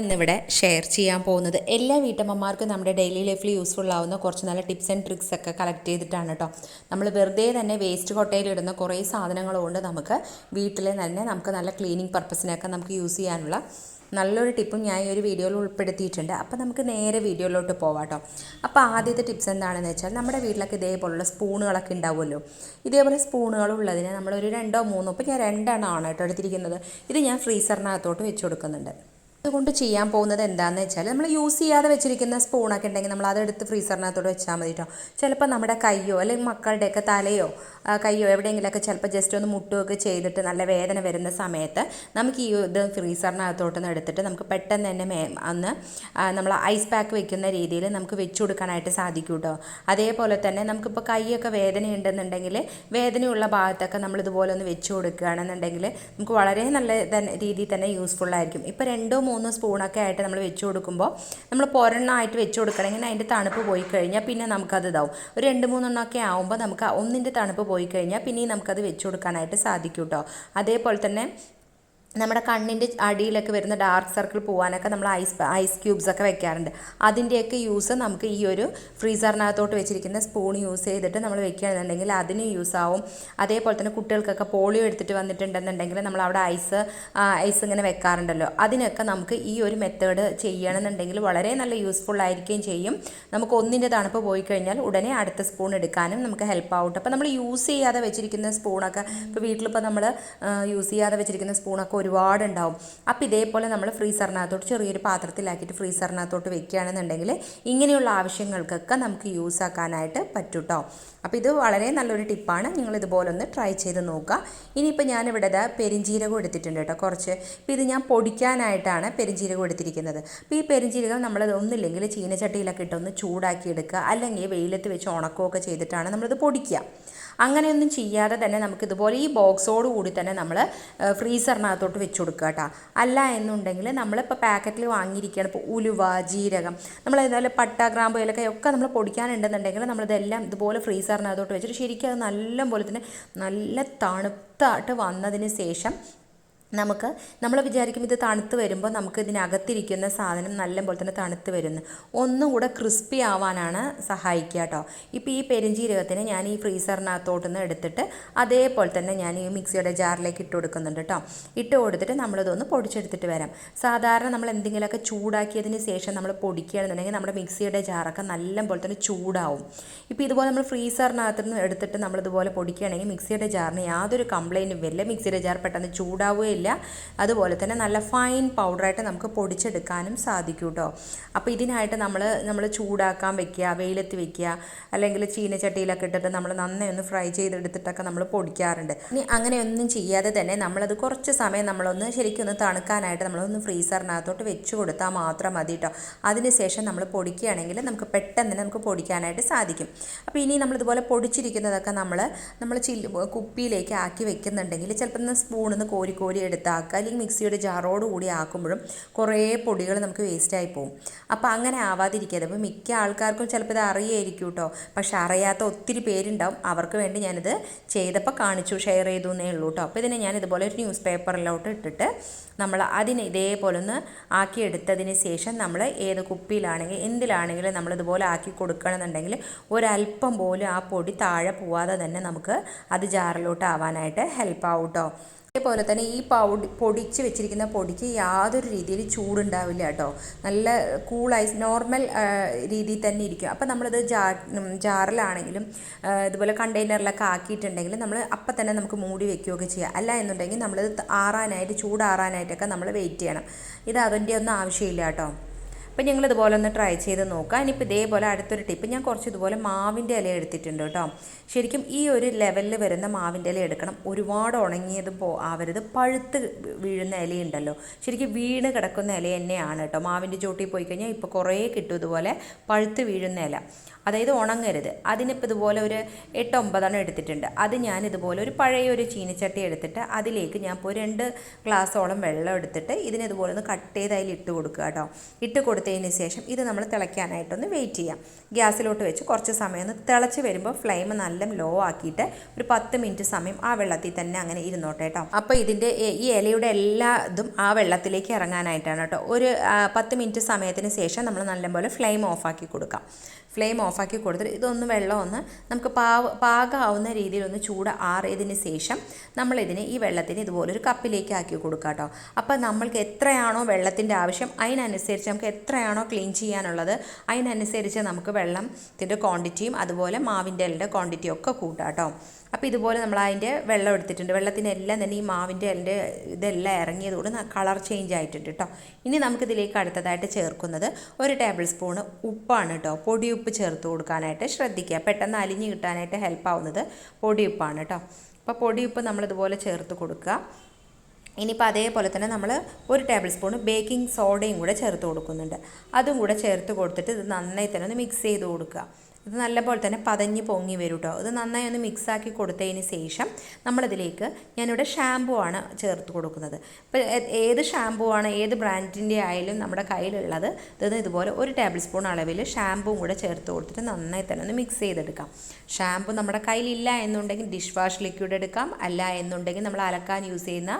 ഇന്നിവിടെ ഷെയർ ചെയ്യാൻ പോകുന്നത്. എല്ലാ വീട്ടമ്മമാർക്കും നമ്മുടെ ഡെയിലി ലൈഫിൽ യൂസ്ഫുൾ ആവുന്ന കുറച്ച് നല്ല ടിപ്സ് ആൻഡ് ട്രിക്സ് ഒക്കെ കളക്ട് ചെയ്തിട്ടാണ് കേട്ടോ നമ്മൾ വെറുതെ തന്നെ വേസ്റ്റ് കൊട്ടയിൽ ഇടുന്ന കുറേ സാധനങ്ങൾ കൊണ്ട് നമുക്ക് വീട്ടിൽ തന്നെ നമുക്ക് നല്ല ക്ലീനിങ് പർപ്പസിനൊക്കെ നമുക്ക് യൂസ് ചെയ്യാനുള്ള നല്ലൊരു ടിപ്പും ഞാൻ ഈ ഒരു വീഡിയോയിൽ ഉൾപ്പെടുത്തിയിട്ടുണ്ട്. അപ്പോൾ നമുക്ക് നേരെ വീഡിയോയിലോട്ട് പോവാം കേട്ടോ അപ്പോൾ ആദ്യത്തെ ടിപ്സ് എന്താണെന്ന് വെച്ചാൽ നമ്മുടെ വീട്ടിലൊക്കെ ഇതേപോലുള്ള സ്പൂണുകളൊക്കെ ഉണ്ടാവുമല്ലോ. ഇതേപോലെ സ്പൂണുകൾ ഉള്ളതിന് നമ്മളൊരു രണ്ടോ മൂന്നോ ഇപ്പോൾ ഞാൻ രണ്ടെണ്ണമാണ് കേട്ടോ എടുത്തിരിക്കുന്നത്. ഇത് ഞാൻ ഫ്രീസറിനകത്തോട്ട് വെച്ച് കൊടുക്കുന്നുണ്ട്. അതുകൊണ്ട് ചെയ്യാൻ പോകുന്നത് എന്താണെന്ന് വെച്ചാൽ നമ്മൾ യൂസ് ചെയ്യാതെ വെച്ചിരിക്കുന്ന സ്പൂണൊക്കെ ഉണ്ടെങ്കിൽ നമ്മൾ അതെടുത്ത് ഫ്രീസറിനകത്തോട് വെച്ചാൽ മതി കേട്ടോ ചിലപ്പോൾ നമ്മുടെ കയ്യോ അല്ലെങ്കിൽ മക്കളുടെയൊക്കെ തലയോ കയ്യോ എവിടെയെങ്കിലുമൊക്കെ ചിലപ്പോൾ ജസ്റ്റ് ഒന്ന് മുട്ടുകയൊക്കെ ചെയ്തിട്ട് നല്ല വേദന വരുന്ന സമയത്ത് നമുക്ക് ഈ ഇത് ഫ്രീസറിനകത്തോട്ട് നിന്ന് എടുത്തിട്ട് നമുക്ക് പെട്ടെന്ന് തന്നെ മേ അന്ന് നമ്മൾ ഐസ് പാക്ക് വെക്കുന്ന രീതിയിൽ നമുക്ക് വെച്ചു കൊടുക്കാനായിട്ട് സാധിക്കും കേട്ടോ അതേപോലെ തന്നെ നമുക്കിപ്പോൾ കൈയൊക്കെ വേദന ഉണ്ടെന്നുണ്ടെങ്കിൽ വേദനയുള്ള ഭാഗത്തൊക്കെ നമ്മൾ ഇതുപോലെ ഒന്ന് വെച്ച് കൊടുക്കുകയാണെന്നുണ്ടെങ്കിൽ നമുക്ക് വളരെ നല്ല രീതിയിൽ തന്നെ യൂസ്ഫുൾ ആയിരിക്കും. ഇപ്പോൾ രണ്ടോ മൂന്നോ സ്പൂണൊക്കെ ആയിട്ട് നമ്മൾ വെച്ച് കൊടുക്കുമ്പോൾ നമ്മൾ പൊരെണ്ണമായിട്ട് വെച്ച് കൊടുക്കണമെങ്കിൽ അതിന്റെ തണുപ്പ് പോയി കഴിഞ്ഞാൽ പിന്നെ നമുക്കത് ഇതാവും. ഒരു രണ്ട് മൂന്നെണ്ണമൊക്കെ ആവുമ്പോൾ നമുക്ക് ഒന്നിന്റെ തണുപ്പ് പോയി കഴിഞ്ഞാൽ പിന്നെയും നമുക്കത് വെച്ച് കൊടുക്കാനായിട്ട് സാധിക്കും കേട്ടോ. അതേപോലെ തന്നെ നമ്മുടെ കണ്ണിന്റെ അടിയിലൊക്കെ വരുന്ന ഡാർക്ക് സർക്കിൾ പോകാനൊക്കെ നമ്മൾ ഐസ് ഐസ് ക്യൂബ്സ് ഒക്കെ വെക്കാറുണ്ട്. അതിന്റെയൊക്കെ യൂസ് നമുക്ക് ഈ ഒരു ഫ്രീസറിനകത്തോട്ട് വെച്ചിരിക്കുന്ന സ്പൂൺ യൂസ് ചെയ്തിട്ട് നമ്മൾ വെക്കുകയാണെന്നുണ്ടെങ്കിൽ അതിന് യൂസ് ആവും. അതേപോലെ തന്നെ കുട്ടികൾക്കൊക്കെ പോളിയോ എടുത്തിട്ട് വന്നിട്ടുണ്ടെന്നുണ്ടെങ്കിൽ നമ്മൾ അവിടെ ഐസ് ഐസ് ഇങ്ങനെ വെക്കാറുണ്ടല്ലോ. അതിനൊക്കെ നമുക്ക് ഈ ഒരു മെത്തേഡ് ചെയ്യണമെന്നുണ്ടെങ്കിൽ വളരെ നല്ല യൂസ്ഫുൾ ആയിരിക്കുകയും ചെയ്യും. നമുക്ക് ഒന്നിന്റെ തണുപ്പ് പോയി കഴിഞ്ഞാൽ ഉടനെ അടുത്ത സ്പൂൺ എടുക്കാനും നമുക്ക് ഹെൽപ്പ് ആവട്ടെ അപ്പോൾ നമ്മൾ യൂസ് ചെയ്യാതെ വെച്ചിരിക്കുന്ന സ്പൂണൊക്കെ ഇപ്പോൾ വീട്ടിലിപ്പോൾ നമ്മൾ യൂസ് ചെയ്യാതെ വെച്ചിരിക്കുന്ന സ്പൂണൊക്കെ ഒരുപാടുണ്ടാവും. അപ്പോൾ ഇതേപോലെ നമ്മൾ ഫ്രീസറിനകത്തോട്ട് ചെറിയൊരു പാത്രത്തിലാക്കിയിട്ട് ഫ്രീസറിനകത്തോട്ട് വെക്കുകയാണെന്നുണ്ടെങ്കിൽ ഇങ്ങനെയുള്ള ആവശ്യങ്ങൾക്കൊക്കെ നമുക്ക് യൂസ് ആക്കാനായിട്ട് പറ്റും കേട്ടോ അപ്പോൾ ഇത് വളരെ നല്ലൊരു ടിപ്പാണ്. നിങ്ങൾ ഇതുപോലെ ഒന്ന് ട്രൈ ചെയ്ത് നോക്കുക. ഇനിയിപ്പോൾ ഞാനിവിടെ ഇതാ പെരിഞ്ജീരകം എടുത്തിട്ടുണ്ട് കേട്ടോ. കുറച്ച് ഇപ്പോൾ ഇത് ഞാൻ പൊടിക്കാനായിട്ടാണ് പെരിഞ്ജീരകം എടുത്തിരിക്കുന്നത്. അപ്പോൾ ഈ പെരിഞ്ജീരകം നമ്മളത് ഒന്നില്ലെങ്കിൽ ചീനച്ചട്ടിയിലൊക്കെ ഇട്ടൊന്ന് ചൂടാക്കി എടുക്കുക. അല്ലെങ്കിൽ വെയിലത്ത് വെച്ച് ഉണക്കുകയൊക്കെ ചെയ്തിട്ടാണ് നമ്മളിത് പൊടിക്കുക. അങ്ങനെയൊന്നും ചെയ്യാതെ തന്നെ നമുക്ക് ഇതുപോലെ ഈ ബോക്സോട് കൂടി തന്നെ നമ്മൾ ഫ്രീസറിനകത്തോട്ട് വെച്ച് കൊടുക്കുക കേട്ടോ. അല്ല എന്നുണ്ടെങ്കിൽ നമ്മളിപ്പോൾ പാക്കറ്റിൽ വാങ്ങിയിരിക്കുകയാണ്. ഇപ്പോൾ ഉലുവ ജീരകം നമ്മൾ ഇതുപോലെ പട്ട ഗ്രാമ്പ് ഇലക്ക ഒക്കെ നമ്മൾ പൊടിക്കാനുണ്ടെന്നുണ്ടെങ്കിൽ നമ്മളിതെല്ലാം ഇതുപോലെ ഫ്രീസറിനകത്തോട്ട് വെച്ചിട്ട് ശരിക്കും അത് നല്ല പോലെ തന്നെ നല്ല തണുത്തായിട്ട് വന്നതിന് ശേഷം നമുക്ക് നമ്മൾ വിചാരിക്കും ഇത് തണുത്ത് വരുമ്പോൾ നമുക്ക് ഇതിനകത്തിരിക്കുന്ന സാധനം നല്ല പോലെ തന്നെ തണുത്ത് വരുന്നു. ഒന്നും കൂടെ ക്രിസ്പി ആവാനാണ് സഹായിക്കുക കേട്ടോ. ഇപ്പോൾ ഈ പെരിഞ്ജീരകത്തിന് ഞാൻ ഈ ഫ്രീസറിനകത്തോട്ട് നിന്ന് എടുത്തിട്ട് അതേപോലെ തന്നെ ഞാൻ ഈ മിക്സിയുടെ ജാറിലേക്ക് ഇട്ട് കൊടുക്കുന്നുണ്ട് കേട്ടോ. ഇട്ട് കൊടുത്തിട്ട് നമ്മളിതൊന്ന് പൊടിച്ചെടുത്തിട്ട് വരാം. സാധാരണ നമ്മൾ എന്തെങ്കിലുമൊക്കെ ചൂടാക്കിയതിന് ശേഷം നമ്മൾ പൊടിക്കുകയാണെന്നുണ്ടെങ്കിൽ നമ്മുടെ മിക്സിയുടെ ജാറൊക്കെ നല്ല പോലെ തന്നെ ചൂടാവും. ഇപ്പോൾ ഇതുപോലെ നമ്മൾ ഫ്രീസറിനകത്ത് നിന്ന് എടുത്തിട്ട് നമ്മളിതുപോലെ പൊടിക്കുകയാണെങ്കിൽ മിക്സിയുടെ ജാറിന് യാതൊരു കംപ്ലൈന്റും വരില്ല മിക്സിയുടെ ജാർ പെട്ടെന്ന് ചൂടാവുകയില്ല. ഇല്ല അതുപോലെ തന്നെ നല്ല ഫൈൻ പൗഡറായിട്ട് നമുക്ക് പൊടിച്ചെടുക്കാനും സാധിക്കും കേട്ടോ അപ്പോൾ ഇതിനായിട്ട് നമ്മൾ നമ്മൾ ചൂടാക്കാൻ വെക്കുക വെയിലത്ത് വെക്കുക അല്ലെങ്കിൽ ചീനച്ചട്ടിയിലൊക്കെ ഇട്ടിട്ട് നമ്മൾ നന്നായി ഒന്ന് ഫ്രൈ ചെയ്തെടുത്തിട്ടൊക്കെ നമ്മൾ പൊടിക്കാറുണ്ട്. ഇനി അങ്ങനെയൊന്നും ചെയ്യാതെ തന്നെ നമ്മളത് കുറച്ച് സമയം നമ്മളൊന്ന് ശരിക്കും ഒന്ന് തണുക്കാനായിട്ട് നമ്മളൊന്ന് ഫ്രീസറിനകത്തോട്ട് വെച്ച് കൊടുത്താൽ മാത്രം മതി കേട്ടോ അതിനുശേഷം നമ്മൾ പൊടിക്കുകയാണെങ്കിൽ നമുക്ക് പെട്ടെന്ന് തന്നെ നമുക്ക് പൊടിക്കാനായിട്ട് സാധിക്കും. അപ്പോൾ ഇനി നമ്മളിതുപോലെ പൊടിച്ചിരിക്കുന്നതൊക്കെ നമ്മൾ നമ്മൾ ചില്ല് കുപ്പിയിലേക്ക് ആക്കി വെക്കുന്നുണ്ടെങ്കിൽ ചിലപ്പോൾ സ്പൂണിൽ നിന്ന് കോരി കോരി എടുത്താക്കുക അല്ലെങ്കിൽ മിക്സിയുടെ ജാറോട് കൂടി ആക്കുമ്പോഴും കുറേ പൊടികൾ നമുക്ക് വേസ്റ്റായി പോകും അപ്പോൾ അങ്ങനെ ആവാതിരിക്കാതെ അപ്പോൾ മിക്ക ആൾക്കാർക്കും ചിലപ്പോൾ ഇത് അറിയായിരിക്കും കേട്ടോ. പക്ഷെ അറിയാത്ത ഒത്തിരി പേരുണ്ടാവും. അവർക്ക് വേണ്ടി ഞാനിത് ചെയ്തപ്പോൾ കാണിച്ചു ഷെയർ ചെയ്തു എന്നേ ഉള്ളൂ കേട്ടോ. അപ്പോൾ ഇതിനെ ഞാൻ ഇതുപോലെ ഒരു ന്യൂസ് പേപ്പറിലോട്ട് ഇട്ടിട്ട് നമ്മൾ അതിനെ ഇതേപോലെ ഒന്ന് ആക്കിയെടുത്തതിന് ശേഷം നമ്മൾ ഏത് കുപ്പിയിലാണെങ്കിൽ എന്തിലാണെങ്കിലും നമ്മൾ ഇതുപോലെ ആക്കി കൊടുക്കണമെന്നുണ്ടെങ്കിൽ ഒരല്പം പോലും ആ പൊടി താഴെ പോവാതെ തന്നെ നമുക്ക് അത് ജാറിലോട്ട് ആവാനായിട്ട് ഹെൽപ്പ് ആവും കേട്ടോ. അതേപോലെ തന്നെ ഈ പൗഡി പൊടിച്ച് വെച്ചിരിക്കുന്ന പൊടിക്ക് യാതൊരു രീതിയിൽ ചൂടുണ്ടാവില്ല കേട്ടോ. നല്ല കൂളായി നോർമൽ രീതിയിൽ തന്നെ ഇരിക്കും. അപ്പോൾ നമ്മളിത് ജാ ജാറിലാണെങ്കിലും ഇതുപോലെ കണ്ടെയ്നറിലൊക്കെ ആക്കിയിട്ടുണ്ടെങ്കിൽ നമ്മൾ അപ്പം തന്നെ നമുക്ക് മൂടി വെക്കുകയൊക്കെ ചെയ്യാം. അല്ല എന്നുണ്ടെങ്കിൽ നമ്മളിത് ആറാനായിട്ട് ചൂടാറാനായിട്ടൊക്കെ നമ്മൾ വെയിറ്റ് ചെയ്യണം. ഇത് അതിന്റെ ഒന്നും ആവശ്യമില്ല കേട്ടോ. അപ്പോൾ ഞങ്ങൾ ഇതുപോലെ ഒന്ന് ട്രൈ ചെയ്ത് നോക്കാം. ഇനിയിപ്പോൾ ഇതേപോലെ അടുത്തൊരു ടിപ്പ് ഞാൻ കുറച്ച് ഇതുപോലെ മാവിന്റെ ഇല എടുത്തിട്ടുണ്ട് കേട്ടോ. ശരിക്കും ഈ ഒരു ലെവലിൽ വരുന്ന മാവിന്റെ ഇല എടുക്കണം. ഒരുപാട് ഉണങ്ങിയത് പോ ആവരുത്. പഴുത്ത് വീഴുന്ന ഇലയുണ്ടല്ലോ. ശരിക്കും വീണ് കിടക്കുന്ന ഇല തന്നെയാണ് കേട്ടോ. മാവിന്റെ ചോട്ടിൽ പോയി കഴിഞ്ഞാൽ ഇപ്പോൾ കുറേ കിട്ടും ഇതുപോലെ പഴുത്ത് വീഴുന്ന ഇല. അതായത് ഉണങ്ങരുത്. അതിനിപ്പോൾ ഇതുപോലെ ഒരു എട്ട് ഒമ്പതെണ്ണം എടുത്തിട്ടുണ്ട്. അത് ഞാൻ ഇതുപോലെ ഒരു പഴയ ഒരു ചീനിച്ചട്ടി എടുത്തിട്ട് അതിലേക്ക് ഞാൻ ഇപ്പോൾ രണ്ട് ഗ്ലാസ്സോളം വെള്ളം എടുത്തിട്ട് ഇതിനിതുപോലെ ഒന്ന് കട്ട് ചെയ്ത് അതിൽ ഇട്ട് കൊടുക്കുക കേട്ടോ. ഇട്ട് കൊടുത്ത് കൊടുത്തതിന് ശേഷം ഇത് നമ്മൾ തിളയ്ക്കാനായിട്ടൊന്ന് വെയിറ്റ് ചെയ്യാം. ഗ്യാസിലോട്ട് വെച്ച് കുറച്ച് സമയം ഒന്ന് തിളച്ച് വരുമ്പോൾ ഫ്ലെയിം നല്ല ലോ ആക്കിയിട്ട് ഒരു പത്ത് മിനിറ്റ് സമയം ആ വെള്ളത്തിൽ തന്നെ അങ്ങനെ ഇരുന്നോട്ടെ കേട്ടോ. അപ്പോൾ ഇതിന്റെ ഈ ഇലയുടെ എല്ലാ ഇതും ആ വെള്ളത്തിലേക്ക് ഇറങ്ങാനായിട്ടാണ് കേട്ടോ. ഒരു പത്ത് മിനിറ്റ് സമയത്തിന് ശേഷം നമ്മൾ നല്ലപോലെ ഫ്ലെയിം ഓഫാക്കി കൊടുക്കാം. ഫ്ലെയിം ഓഫാക്കി കൊടുത്തിട്ട് ഇതൊന്ന് വെള്ളം ഒന്ന് നമുക്ക് പാവ പാകമാവുന്ന രീതിയിലൊന്ന് ചൂട് ആറിയതിന് ശേഷം നമ്മളിതിനെ ഈ വെള്ളത്തിന് ഇതുപോലൊരു കപ്പിലേക്ക് ആക്കി കൊടുക്കുക കേട്ടോ. അപ്പോൾ നമ്മൾക്ക് എത്രയാണോ വെള്ളത്തിന്റെ ആവശ്യം അതിനനുസരിച്ച് നമുക്ക് എത്രയാണോ ക്ലീൻ ചെയ്യാനുള്ളത് അതിനനുസരിച്ച് നമുക്ക് വെള്ളത്തിന്റെ ക്വാണ്ടിറ്റിയും അതുപോലെ മാവിന്റെ ഇലയുടെ ക്വാണ്ടിറ്റിയും ഒക്കെ കൂട്ടാം കേട്ടോ. അപ്പോൾ ഇതുപോലെ നമ്മൾ അതിന്റെ വെള്ളം എടുത്തിട്ടുണ്ട്. വെള്ളത്തിനെല്ലാം തന്നെ ഈ മാവിന്റെ അതിന്റെ ഇതെല്ലാം ഇറങ്ങിയതുകൊണ്ട് കളർ ചേഞ്ച് ആയിട്ടുണ്ട് കേട്ടോ ഇനി നമുക്കിതിലേക്ക് അടുത്തതായിട്ട് ചേർക്കുന്നത് ഒരു ടേബിൾ സ്പൂണ് ഉപ്പാണ് കേട്ടോ പൊടിയുപ്പ് ചേർത്ത് കൊടുക്കാനായിട്ട് ശ്രദ്ധിക്കുക. പെട്ടെന്ന് അലിഞ്ഞ് കിട്ടാനായിട്ട് ഹെൽപ്പ് ആവുന്നത് പൊടിയുപ്പാണ് കേട്ടോ അപ്പോൾ പൊടിയുപ്പ് നമ്മളിതുപോലെ ചേർത്ത് കൊടുക്കുക. ഇനിയിപ്പോൾ അതേപോലെ തന്നെ നമ്മൾ ഒരു ടേബിൾ സ്പൂൺ ബേക്കിംഗ് സോഡയും കൂടെ ചേർത്ത് കൊടുക്കുന്നുണ്ട്. അതും കൂടെ ചേർത്ത് കൊടുത്തിട്ട് ഇത് നന്നായി തന്നെ ഒന്ന് മിക്സ് ചെയ്ത് കൊടുക്കുക. ഇത് നല്ലപോലെ തന്നെ പതഞ്ഞ് പൊങ്ങി വരും കേട്ടോ ഇത് നന്നായി ഒന്ന് മിക്സാക്കി കൊടുത്തതിന് ശേഷം നമ്മളിതിലേക്ക് ഞാനിവിടെ ഷാമ്പൂ ആണ് ചേർത്ത് കൊടുക്കുന്നത്. ഇപ്പോൾ ഏത് ഷാമ്പൂ ആണ് ഏത് ബ്രാൻഡിന്റെ ആയാലും നമ്മുടെ കയ്യിലുള്ളത് ഇത് ഇതുപോലെ ഒരു ടേബിൾ സ്പൂൺ അളവിൽ ഷാമ്പുവും കൂടെ ചേർത്ത് കൊടുത്തിട്ട് നന്നായി തന്നെ ഒന്ന് മിക്സ് ചെയ്തെടുക്കാം. ഷാമ്പൂ നമ്മുടെ കയ്യിലില്ല എന്നുണ്ടെങ്കിൽ ഡിഷ് വാഷ് ലിക്വിഡ് എടുക്കാം. അല്ല എന്നുണ്ടെങ്കിൽ നമ്മൾ അലക്കാൻ യൂസ് ചെയ്യുന്ന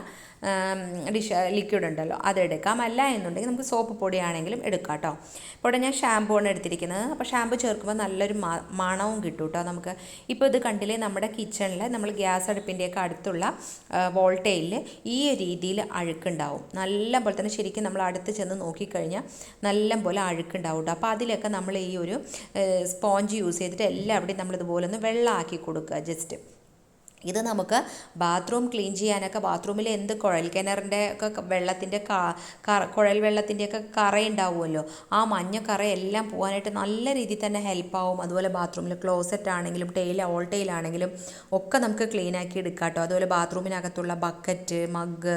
ഡിഷ് ലിക്വിഡ് ഉണ്ടല്ലോ അതെടുക്കാം അല്ല എന്നുണ്ടെങ്കിൽ നമുക്ക് സോപ്പ് പൊടിയാണെങ്കിലും എടുക്കാം കേട്ടോ ഇപ്പോൾ ഇവിടെ ഞാൻ ഷാമ്പു ആണ് എടുത്തിരിക്കുന്നത്. അപ്പോൾ ഷാമ്പൂ ചേർക്കുമ്പോൾ നല്ലൊരു മണവും കിട്ടും കേട്ടോ നമുക്ക് ഇപ്പോൾ ഇത് കണ്ടില്ലേ നമ്മുടെ കിച്ചണിൽ നമ്മൾ ഗ്യാസ് അടുപ്പിന്റെയൊക്കെ അടുത്തുള്ള വോൾട്ടേജിൽ ഈ രീതിയിൽ അഴുക്കുണ്ടാവും. നല്ല പോലെ തന്നെ ശരിക്കും നമ്മൾ അടുത്ത് ചെന്ന് നോക്കിക്കഴിഞ്ഞാൽ നല്ല പോലെ അഴുക്കുണ്ടാവും കേട്ടോ അപ്പോൾ അതിലൊക്കെ നമ്മൾ ഈ ഒരു സ്പോഞ്ച് യൂസ് ചെയ്തിട്ട് എല്ലാവിടെയും നമ്മൾ ഇതുപോലെ ഒന്ന് വെള്ളമാക്കി കൊടുക്കുക ജസ്റ്റ് ഇത് നമുക്ക് ബാത്റൂം ക്ലീൻ ചെയ്യാനൊക്കെ ബാത്റൂമിൽ എന്ത് കുഴൽ കിണറിന്റെ ഒക്കെ വെള്ളത്തിന്റെ കുഴൽ വെള്ളത്തിന്റെയൊക്കെ കറയുണ്ടാവുമല്ലോ ആ മഞ്ഞ കറയെല്ലാം പോകാനായിട്ട് നല്ല രീതിയിൽ തന്നെ ഹെൽപ്പാവും അതുപോലെ ബാത്റൂമിൽ ക്ലോസറ്റ് ആണെങ്കിലും ടെയിൽ ഓൾ ടെയിലാണെങ്കിലും ഒക്കെ നമുക്ക് ക്ലീൻ ആക്കി എടുക്കാം കേട്ടോ അതുപോലെ ബാത്റൂമിനകത്തുള്ള ബക്കറ്റ് മഗ്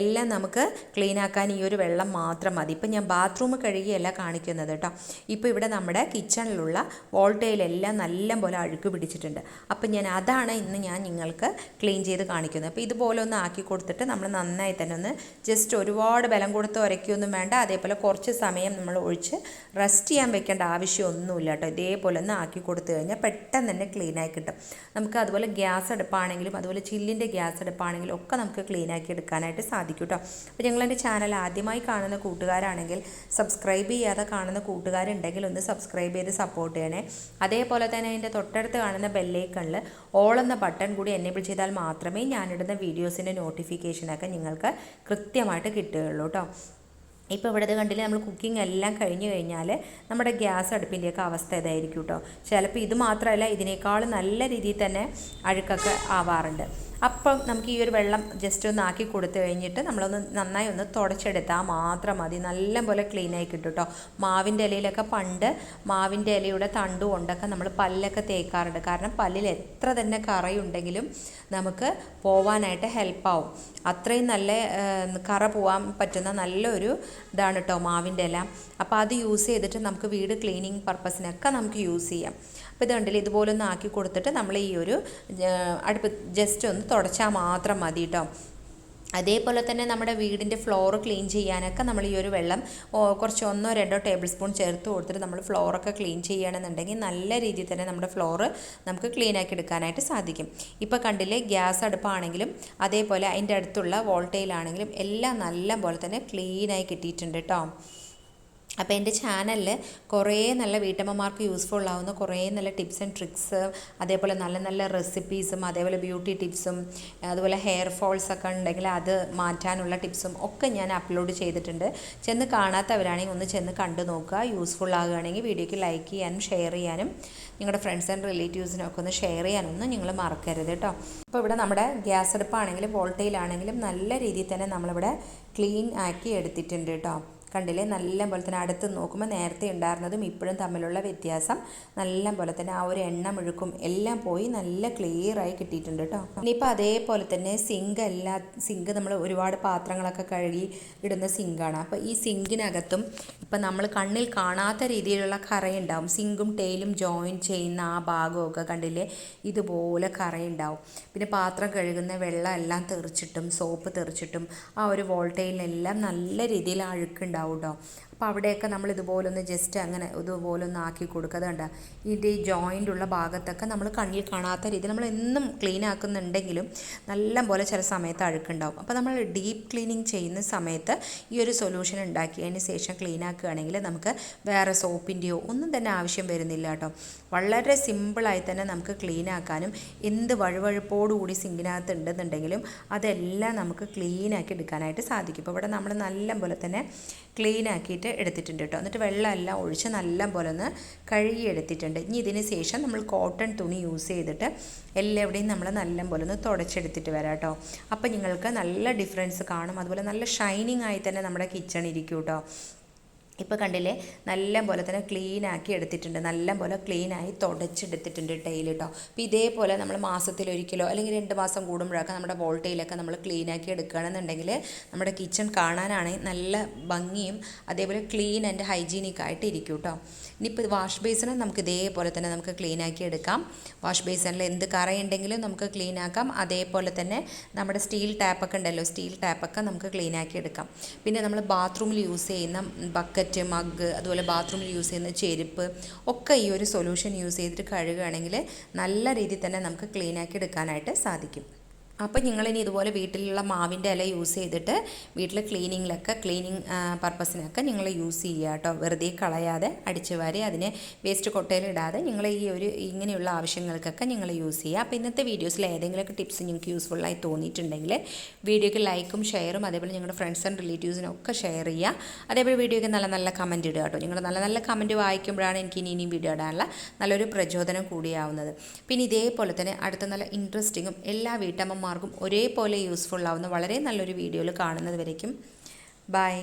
എല്ലാം നമുക്ക് ക്ലീൻ ആക്കാൻ ഈ ഒരു വെള്ളം മാത്രം മതി. ഇപ്പം ഞാൻ ബാത്റൂം കഴുകിയല്ല കാണിക്കുന്നത് കേട്ടോ ഇപ്പോൾ ഇവിടെ നമ്മുടെ കിച്ചണിലുള്ള വോൾട്ടയിലെല്ലാം നല്ല പോലെ അഴുക്ക് പിടിച്ചിട്ടുണ്ട്. അപ്പം ഞാൻ അതാണ് ഞാൻ നിങ്ങൾക്ക് ക്ലീൻ ചെയ്ത് കാണിക്കുന്നത് അപ്പോൾ ഇതുപോലെ ഒന്ന് ആക്കി കൊടുത്തിട്ട് നമ്മൾ നന്നായി തന്നെ ഒന്ന് ജസ്റ്റ് ഒരുപാട് ബലം കൊടുത്ത് ഉരയ്ക്കൊന്നും വേണ്ട. അതേപോലെ കുറച്ച് സമയം നമ്മൾ ഒഴിച്ച് റെസ്റ്റ് ചെയ്യാൻ വെക്കേണ്ട ആവശ്യമൊന്നുമില്ല കേട്ടോ. ഇതേപോലെ ഒന്ന് ആക്കി കൊടുത്തു കഴിഞ്ഞാൽ പെട്ടെന്ന് തന്നെ ക്ലീനായി കിട്ടും. നമുക്ക് അതുപോലെ ഗ്യാസ് അടുപ്പാണെങ്കിലും അതുപോലെ ചില്ലിന്റെ ഗ്യാസ് അടുപ്പാണെങ്കിലും ഒക്കെ നമുക്ക് ക്ലീനാക്കി എടുക്കാനായിട്ട് സാധിക്കും കേട്ടോ. അപ്പോൾ ഞങ്ങളെന്റെ ചാനൽ ആദ്യമായി കാണുന്ന കൂട്ടുകാരാണെങ്കിൽ സബ്സ്ക്രൈബ് ചെയ്യാതെ കാണുന്ന കൂട്ടുകാരുണ്ടെങ്കിൽ ഒന്ന് സബ്സ്ക്രൈബ് ചെയ്ത് സപ്പോർട്ട് ചെയ്യണേ. അതേപോലെ തന്നെ അതിന്റെ തൊട്ടടുത്ത് കാണുന്ന ബെല്ലേക്കണിൽ ഓൾ എന്ന ബട്ടൺ കൂടി എനേബിൾ ചെയ്താൽ മാത്രമേ ഞാനിടുന്ന വീഡിയോസിന്റെ നോട്ടിഫിക്കേഷനൊക്കെ നിങ്ങൾക്ക് കൃത്യമായിട്ട് കിട്ടുകയുള്ളൂ കേട്ടോ ഇപ്പോൾ ഇവിടെ കണ്ടില്ലേ നമ്മൾ കുക്കിംഗ് എല്ലാം കഴിഞ്ഞ് കഴിഞ്ഞാൽ നമ്മുടെ ഗ്യാസ് അടുപ്പിന്റെയൊക്കെ അവസ്ഥ ഇതായിരിക്കും കേട്ടോ ചിലപ്പോൾ ഇത് മാത്രമല്ല ഇതിനേക്കാൾ നല്ല രീതിയിൽ തന്നെ അഴുക്കൊക്കെ ആവാറുണ്ട്. അപ്പം നമുക്ക് ഈ ഒരു വെള്ളം ജസ്റ്റ് ഒന്ന് ആക്കി കൊടുത്തു കഴിഞ്ഞിട്ട് നമ്മളൊന്ന് നന്നായി ഒന്ന് തുടച്ചെടുത്താൽ മാത്രം മതി. നല്ല പോലെ ക്ലീൻ ആയി കിട്ടും കേട്ടോ മാവിന്റെ ഇലയിലൊക്കെ പണ്ട് മാവിന്റെ ഇലയുടെ തണ്ടു കൊണ്ടൊക്കെ നമ്മൾ പല്ലൊക്കെ തേക്കാറുണ്ട്. കാരണം പല്ലിൽ എത്ര തന്നെ കറയുണ്ടെങ്കിലും നമുക്ക് പോവാനായിട്ട് ഹെൽപ്പാവും അത്രയും നല്ല കറ പോവാൻ പറ്റുന്ന നല്ലൊരു ഇതാണ് കേട്ടോ മാവിന്റെ ഇല. അപ്പോൾ അത് യൂസ് ചെയ്തിട്ട് നമുക്ക് വീട് ക്ലീനിങ് പർപ്പസിനൊക്കെ നമുക്ക് യൂസ് ചെയ്യാം. അപ്പോൾ ഇത് കണ്ടില്ല ഇതുപോലെ ഒന്ന് ആക്കി കൊടുത്തിട്ട് നമ്മൾ ഈ ഒരു അടുപ്പ് ജസ്റ്റ് ഒന്ന് തുടച്ചാൽ മാത്രം മതി കേട്ടോ അതേപോലെ തന്നെ നമ്മുടെ വീടിന്റെ ഫ്ലോർ ക്ലീൻ ചെയ്യാനൊക്കെ നമ്മൾ ഈ ഒരു വെള്ളം കുറച്ച് ഒന്നോ രണ്ടോ ടേബിൾ സ്പൂൺ ചേർത്ത് കൊടുത്തിട്ട് നമ്മൾ ഫ്ലോറൊക്കെ ക്ലീൻ ചെയ്യുകയാണെന്നുണ്ടെങ്കിൽ നല്ല രീതിയിൽ തന്നെ നമ്മുടെ ഫ്ലോറ് നമുക്ക് ക്ലീൻ ആക്കി എടുക്കാനായിട്ട് സാധിക്കും. ഇപ്പോൾ കണ്ടില്ലേ ഗ്യാസ് അടുപ്പാണെങ്കിലും അതേപോലെ അതിന്റെ അടുത്തുള്ള വോൾട്ടേജിലാണെങ്കിലും എല്ലാം നല്ല പോലെ തന്നെ ക്ലീനായി കിട്ടിയിട്ടുണ്ട് കേട്ടോ അപ്പോൾ എന്റെ ചാനലിൽ കുറേ നല്ല വീട്ടമ്മമാർക്ക് യൂസ്ഫുൾ ആവുന്ന കുറേ നല്ല ടിപ്സ് ആൻഡ് ട്രിക്സ് അതേപോലെ നല്ല നല്ല റെസിപ്പീസും അതേപോലെ ബ്യൂട്ടി ടിപ്സും അതുപോലെ ഹെയർ ഫോൾസ് ഒക്കെ ഉണ്ടെങ്കിൽ അത് മാറ്റാനുള്ള ടിപ്സും ഒക്കെ ഞാൻ അപ്ലോഡ് ചെയ്തിട്ടുണ്ട്. ചെന്ന് കാണാത്തവരാണെങ്കിൽ ഒന്ന് ചെന്ന് കണ്ടു നോക്കുക. യൂസ്ഫുൾ ആകുകയാണെങ്കിൽ വീഡിയോയ്ക്ക് ലൈക്ക് ചെയ്യാനും ഷെയർ ചെയ്യാനും നിങ്ങളുടെ ഫ്രണ്ട്സ് ആൻഡ് റിലേറ്റീവ്സിനൊക്കെ ഒന്ന് ഷെയർ ചെയ്യാനൊന്നും നിങ്ങൾ മറക്കരുത് കേട്ടോ അപ്പോൾ ഇവിടെ നമ്മുടെ ഗ്യാസ് അടുപ്പാണെങ്കിലും വോൾട്ടേജിലാണെങ്കിലും നല്ല രീതിയിൽ തന്നെ നമ്മളിവിടെ ക്ലീൻ ആക്കി എടുത്തിട്ടുണ്ട് കേട്ടോ കണ്ടില്ലേ? നല്ല പോലെ തന്നെ അടുത്ത് നോക്കുമ്പോൾ നേരത്തെ ഉണ്ടായിരുന്നതും ഇപ്പോഴും തമ്മിലുള്ള വ്യത്യാസം നല്ല പോലെ തന്നെ ആ ഒരു എണ്ണ മുഴുക്കും എല്ലാം പോയി നല്ല ക്ലിയർ ആയി കിട്ടിയിട്ടുണ്ട് കേട്ടോ ഇനിയിപ്പോൾ അതേപോലെ തന്നെ സിങ്ക് എല്ലാ സിങ്ക് നമ്മൾ ഒരുപാട് പാത്രങ്ങളൊക്കെ കഴുകി ഇടുന്ന സിങ്കാണ് അപ്പോൾ ഈ സിങ്കിനകത്തും ഇപ്പം നമ്മൾ കണ്ണിൽ കാണാത്ത രീതിയിലുള്ള കറയുണ്ടാവും. സിങ്കും ടേലും ജോയിൻ ചെയ്യുന്ന ആ ഭാഗമൊക്കെ കണ്ടില്ലേ? ഇതുപോലെ കറയുണ്ടാവും. പിന്നെ പാത്രം കഴുകുന്ന വെള്ളം എല്ലാം തെറിച്ചിട്ടും സോപ്പ് തെറിച്ചിട്ടും ആ ഒരു വോൾട്ടേജിലെല്ലാം നല്ല രീതിയിൽ അഴുക്കുണ്ടാവും. കേട്ടോ അപ്പോൾ അവിടെയൊക്കെ നമ്മൾ ഇതുപോലൊന്ന് ജസ്റ്റ് അങ്ങനെ ഇതുപോലൊന്ന് ആക്കി കൊടുക്കുക അതുകൊണ്ട് ഇതിന്റെ ഈ ജോയിന്റ് ഉള്ള ഭാഗത്തൊക്കെ നമ്മൾ കണ്ണിൽ കാണാത്ത രീതിയിൽ നമ്മൾ എന്നും ക്ലീൻ ആക്കുന്നുണ്ടെങ്കിലും നല്ല പോലെ ചില സമയത്ത് അഴുക്കുണ്ടാവും. അപ്പോൾ നമ്മൾ ഡീപ്പ് ക്ലീനിങ് ചെയ്യുന്ന സമയത്ത് ഈ ഒരു സൊല്യൂഷൻ ഉണ്ടാക്കിയതിന് ശേഷം ക്ലീൻ ആക്കുകയാണെങ്കിൽ നമുക്ക് വേറെ സോപ്പിന്റെയോ ഒന്നും തന്നെ ആവശ്യം വരുന്നില്ല കേട്ടോ. വളരെ സിമ്പിളായി തന്നെ നമുക്ക് ക്ലീൻ ആക്കാനും എന്ത് വഴുവഴുപ്പോടുകൂടി സിങ്കിനകത്ത് ഉണ്ടെന്നുണ്ടെങ്കിലും അതെല്ലാം നമുക്ക് ക്ലീൻ ആക്കി എടുക്കാനായിട്ട് സാധിക്കും. ഇപ്പോൾ ഇവിടെ നമ്മൾ നല്ല പോലെ തന്നെ ക്ലീൻ ആക്കിയിട്ട് എടുത്തിട്ടുണ്ട് കേട്ടോ. എന്നിട്ട് വെള്ളമെല്ലാം ഒഴിച്ച് നല്ല പോലെ ഒന്ന് കഴുകി എടുത്തിട്ടുണ്ട് ഇനി ഇതിന് ശേഷം നമ്മൾ കോട്ടൺ തുണി യൂസ് ചെയ്തിട്ട് എല്ലാവിടെയും നമ്മൾ നല്ല പോലെ ഒന്ന് തുടച്ചെടുത്തിട്ട് വരാം കേട്ടോ. അപ്പോൾ നിങ്ങൾക്ക് നല്ല ഡിഫറൻസ് കാണും. അതുപോലെ നല്ല ഷൈനിങ് ആയി തന്നെ നമ്മുടെ കിച്ചൺ ഇരിക്കും കേട്ടോ. ഇപ്പോൾ കണ്ടില്ലേ? നല്ല പോലെ തന്നെ ക്ലീൻ ആക്കി എടുത്തിട്ടുണ്ട്. നല്ല പോലെ ക്ലീൻ ആയി തുടച്ചെടുത്തിട്ടുണ്ട് ടൈൽ കേട്ടോ അപ്പോൾ ഇതേപോലെ നമ്മൾ മാസത്തിലൊരിക്കലോ അല്ലെങ്കിൽ രണ്ട് മാസം കൂടുമ്പോഴൊക്കെ നമ്മുടെ വോൾട്ടയിലൊക്കെ നമ്മൾ ക്ലീൻ ആക്കി എടുക്കുകയാണെന്നുണ്ടെങ്കിൽ നമ്മുടെ കിച്ചൺ കാണാനാണെങ്കിൽ നല്ല ഭംഗിയും അതേപോലെ ക്ലീൻ ആൻഡ് ഹൈജീനിക് ആയിട്ട് ഇരിക്കും കേട്ടോ ഇനിയിപ്പോൾ വാഷ് ബേസിനും നമുക്ക് ഇതേപോലെ തന്നെ നമുക്ക് ക്ലീൻ ആക്കി എടുക്കാം. വാഷ് ബേസിനിൽ എന്ത് കറയുണ്ടെങ്കിലും നമുക്ക് ക്ലീൻ ആക്കാം. അതേപോലെ തന്നെ നമ്മുടെ സ്റ്റീൽ ടാപ്പൊക്കെ ഉണ്ടല്ലോ സ്റ്റീൽ ടാപ്പൊക്കെ നമുക്ക് ക്ലീൻ ആക്കി എടുക്കാം. പിന്നെ നമ്മൾ ബാത്റൂമിൽ യൂസ് ചെയ്യുന്ന ബക്കറ്റ് മഗ് അതുപോലെ ബാത്റൂമിൽ യൂസ് ചെയ്യുന്ന ചെരുപ്പ് ഒക്കെ ഈ ഒരു സൊല്യൂഷൻ യൂസ് ചെയ്തിട്ട് കഴുകുകയാണെങ്കിൽ നല്ല രീതിയിൽ തന്നെ നമുക്ക് ക്ലീനാക്കി എടുക്കാനായിട്ട് സാധിക്കും. അപ്പോൾ നിങ്ങളിനി ഇതുപോലെ വീട്ടിലുള്ള മാവിന്റെ ഇല യൂസ് ചെയ്തിട്ട് വീട്ടിൽ ക്ലീനിങ്ങിലൊക്കെ ക്ലീനിങ് പർപ്പസിനൊക്കെ നിങ്ങൾ യൂസ് ചെയ്യുക കേട്ടോ. വെറുതെ കളയാതെ അടിച്ചു വാരി അതിനെ വേസ്റ്റ് കൊട്ടയിലിടാതെ നിങ്ങൾ ഈ ഒരു ഇങ്ങനെയുള്ള ആവശ്യങ്ങൾക്കൊക്കെ നിങ്ങൾ യൂസ് ചെയ്യുക. അപ്പോൾ ഇന്നത്തെ വീഡിയോസിൽ ഏതെങ്കിലുമൊക്കെ ടിപ്സ് നിങ്ങൾക്ക് യൂസ്ഫുള്ളായി തോന്നിയിട്ടുണ്ടെങ്കിൽ വീഡിയോയ്ക്ക് ലൈക്കും ഷെയറും അതേപോലെ നിങ്ങളുടെ ഫ്രണ്ട്സ് ആൻഡ് റിലേറ്റീവ്സിനൊക്കെ ഷെയർ ചെയ്യുക. അതേപോലെ വീഡിയോയ്ക്ക് നല്ല നല്ല കമന്റ് ഇടുക കേട്ടോ. നിങ്ങൾ നല്ല നല്ല കമന്റ് വായിക്കുമ്പോഴാണ് എനിക്ക് ഇനി ഇനിയും വീഡിയോ ഇടാനുള്ള നല്ലൊരു പ്രചോദനം കൂടിയാവുന്നത്. പിന്നെ ഇതേപോലെ തന്നെ അടുത്ത നല്ല ഇൻട്രസ്റ്റിങ്ങും എല്ലാ വീട്ടമ്മമാർക്കും ഒരേപോലെ യൂസ്ഫുൾ ആവുന്ന വളരെ നല്ലൊരു വീഡിയോയിൽ കാണുന്നത് വരയ്ക്കും. ബൈ